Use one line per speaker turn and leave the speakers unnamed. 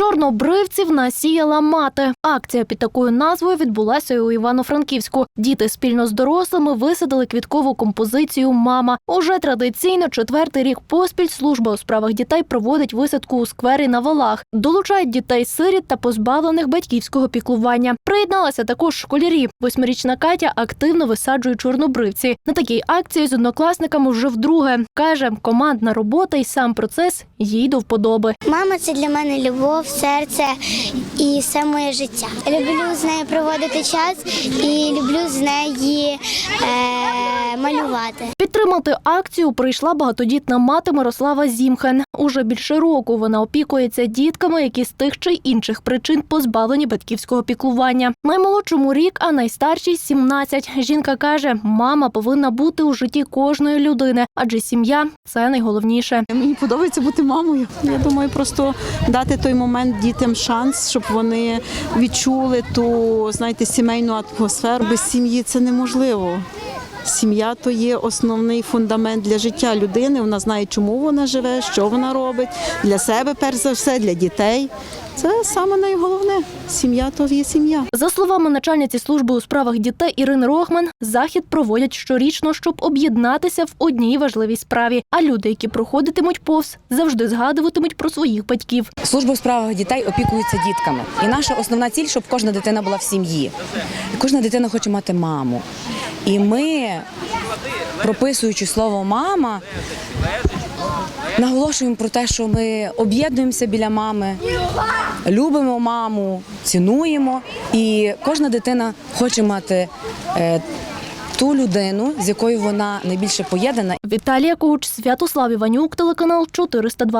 Чорнобривців насіяла мати. Акція під такою назвою відбулася у Івано-Франківську. Діти спільно з дорослими висадили квіткову композицію Мама. Уже традиційно четвертий рік поспіль служба у справах дітей проводить висадку у сквері на валах. Долучають дітей сиріт та позбавлених батьківського піклування. Приєдналася також школярі. Восьмирічна Катя активно висаджує чорнобривці. На такій акції з однокласниками вже вдруге каже, командна робота і сам процес їй до вподоби.
Мама це для мене любов, серце і все моє життя. Люблю з нею проводити час і люблю з неї е, малювати.
Підтримати акцію прийшла багатодітна мати Мирослава Зімхен. Уже більше року вона опікується дітками, які з тих чи інших причин позбавлені батьківського піклування. Наймолодшому рік, а найстаршій 17. Жінка каже, мама повинна бути у житті кожної людини, адже сім'я це найголовніше.
Мені подобається бути мамою. Я думаю, просто дати той момент дітям шанс, щоб вони відчули ту, знаєте, сімейну атмосферу. Без сім'ї це неможливо. Сім'я то є основний фундамент для життя людини. Вона знає, чому вона живе, що вона робить для себе, перш за все, для дітей. Це саме найголовне. Сім'я то є сім'я.
За словами начальниці служби у справах дітей Ірини Рохман, захід проводять щорічно, щоб об'єднатися в одній важливій справі. А люди, які проходитимуть повз, завжди згадуватимуть про своїх батьків.
Служба у справах дітей опікується дітками. І наша основна ціль, щоб кожна дитина була в сім'ї. І кожна дитина хоче мати маму. І ми, прописуючи слово мама, наголошуємо про те, що ми об'єднуємося біля мами, любимо маму, цінуємо. І кожна дитина хоче мати е, ту людину, з якою вона найбільше поєднана.
Віталія Куч, Святослав Іванюк, телеканал 402.